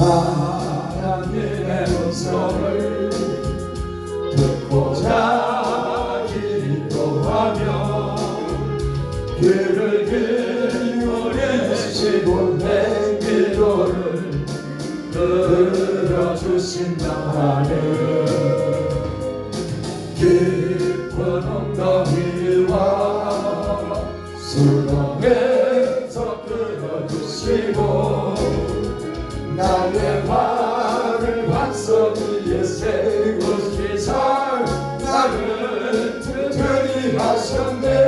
하나님의 음성을 듣고자 기도하며 그를 기울이시고 내 기도를 들어주신다 하네 someday.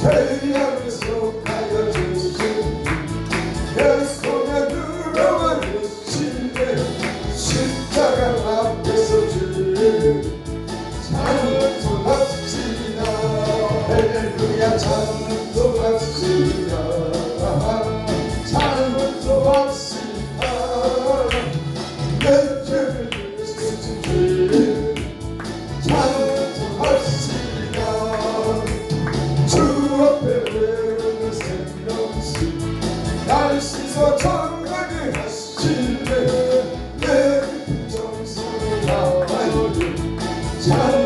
Hey! Jordan. Jordan.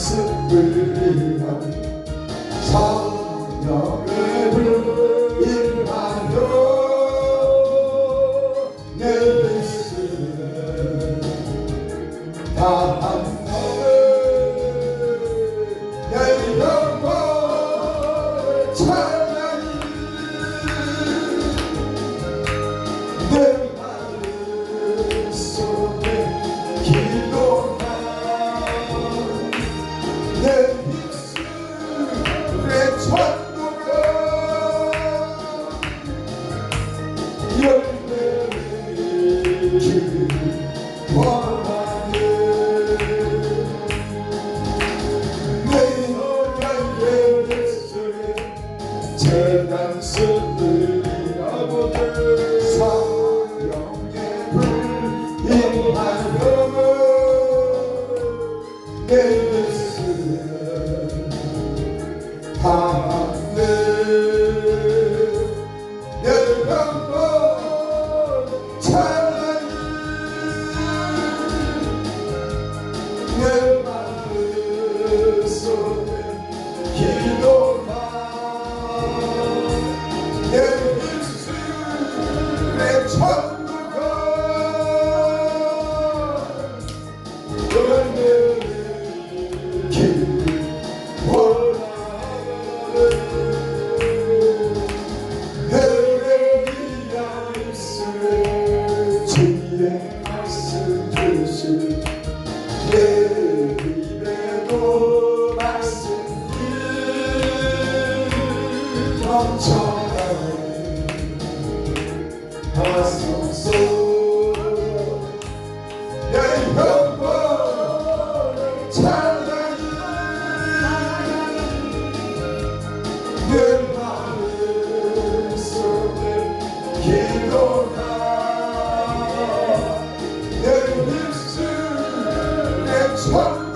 Nasıl ölüme Sağ 넘쳐나네 하소서 내 영광을 찬양이 내 마음 속에 기도가 내 입술 내 천.